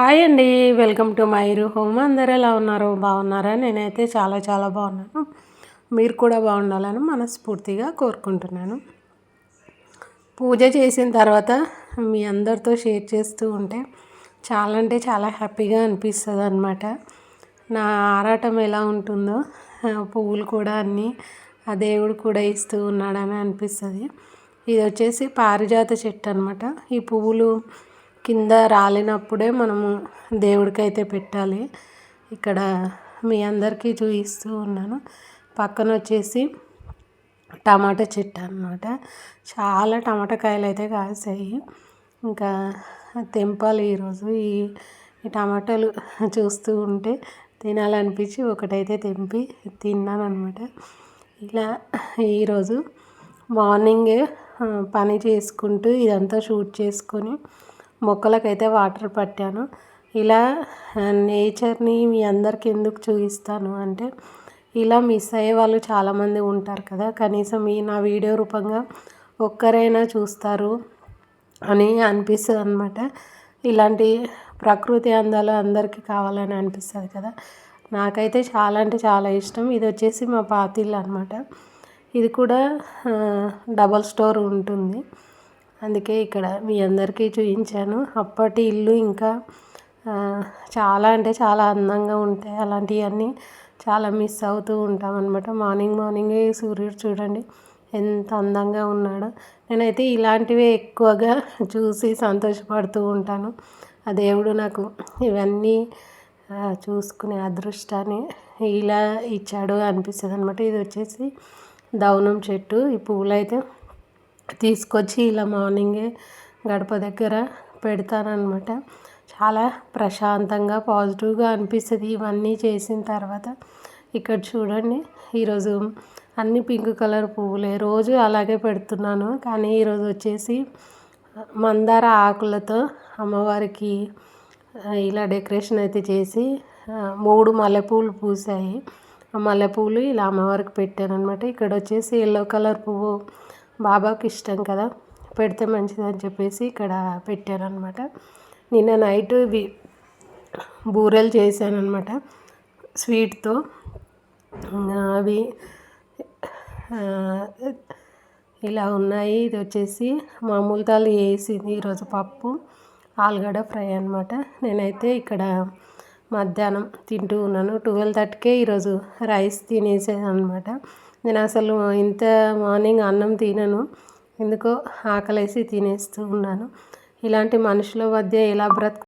Hi అండి welcome to మైరు home. అందరు ఎలా ఉన్నారు? బాగున్నారా? నేనైతే చాలా చాలా బాగున్నాను. మీరు కూడా బాగుండాలని మనస్ఫూర్తిగా కోరుకుంటున్నాను. పూజ చేసిన తర్వాత మీ అందరితో షేర్ చేస్తూ ఉంటే చాలా అంటే చాలా హ్యాపీగా అనిపిస్తుంది అనమాట నా ఆరాటం ఎలా ఉంటుందో పువ్వులు కూడా అన్నీ ఆ దేవుడు కూడా ఇస్తూ ఉన్నాడని అనిపిస్తుంది. ఇది వచ్చేసి పారిజాత చెట్టు అనమాట ఈ పువ్వులు కింద రాలినప్పుడే మనము దేవుడికైతే పెట్టాలి. ఇక్కడ మీ అందరికీ చూపిస్తూ ఉన్నాను. పక్కన వచ్చేసి టమాటా చెట్టు అనమాట చాలా టమాటా కాయలు అయితే కాసాయి. ఇంకా తెంపాలి ఈరోజు. ఈ ఈ టమాటాలు చూస్తూ ఉంటే తినాలనిపించి ఒకటైతే తెంపి తిన్నాను అనమాట ఇలా ఈరోజు మార్నింగే పని చేసుకుంటూ ఇదంతా షూట్ చేసుకొని మొక్కలకైతే వాటర్ పట్టాను. ఇలా నేచర్ని మీ అందరికి ఎందుకు చూపిస్తాను అంటే ఇలా మిస్ అయ్యే వాళ్ళు చాలామంది ఉంటారు కదా. కనీసం ఈ నా వీడియో రూపంగా ఒక్కరైనా చూస్తారు అని అనిపిస్తుంది అనమాట ఇలాంటి ప్రకృతి అందాలు అందరికీ కావాలని అనిపిస్తుంది కదా. నాకైతే చాలా అంటే చాలా ఇష్టం. ఇది వచ్చేసి మా పాతిల్లు అనమాట ఇది కూడా డబల్ స్టోర్ ఉంటుంది. అందుకే ఇక్కడ మీ అందరికీ చూపించాను అప్పటి ఇల్లు ఇంకా చాలా అంటే చాలా అందంగా ఉంటాయి. అలాంటివన్నీ చాలా మిస్ అవుతూ ఉంటాం అనమాట మార్నింగ్ మార్నింగే సూర్యుడు చూడండి ఎంత అందంగా ఉన్నాడో. నేనైతే ఇలాంటివే ఎక్కువగా చూసి సంతోషపడుతూ ఉంటాను. ఆ దేవుడు నాకు ఇవన్నీ చూసుకునే అదృష్టాన్ని ఇలా ఇచ్చాడు అనిపిస్తుంది అనమాట ఇది వచ్చేసి దౌనం చెట్టు. ఈ పువ్వులు అయితే తీసుకొచ్చి ఇలా మార్నింగే గడప దగ్గర పెడతానమాట చాలా ప్రశాంతంగా పాజిటివ్గా అనిపిస్తుంది ఇవన్నీ చేసిన తర్వాత. ఇక్కడ చూడండి ఈరోజు అన్ని పింక్ కలర్ పువ్వులే. రోజు అలాగే పెడుతున్నాను. కానీ ఈరోజు వచ్చేసి మందార ఆకులతో అమ్మవారికి ఇలా డెకరేషన్ అయితే చేసి మూడు మల్లెపూలు పూసాయి మల్లెపూలు ఇలా అమ్మవారికి పెట్టాను అనమాట ఇక్కడ వచ్చేసి ఎల్లో కలర్ పువ్వు బాబాకి ఇష్టం కదా పెడితే మంచిదని చెప్పేసి ఇక్కడ పెట్టాను అనమాట నిన్న నైట్ ఇవి బూరెలు చేశాను అనమాట స్వీట్తో అవి ఇలా ఉన్నాయి. ఇది వచ్చేసి మామూలు తాలు వేసింది ఈరోజు పప్పు ఆలుగడ్డ ఫ్రై అనమాట. నేనైతే ఇక్కడ మధ్యాహ్నం తింటూ ఉన్నాను. ట్వెల్వ్ థర్టీకే ఈరోజు రైస్ తినేసాను అనమాట నేను అసలు ఇంత మార్నింగ్ అన్నం తినను. ఎందుకో ఆకలేసి తినేస్తూ ఉన్నాను. ఇలాంటి మనుషుల మధ్య ఎలా బ్రతుకు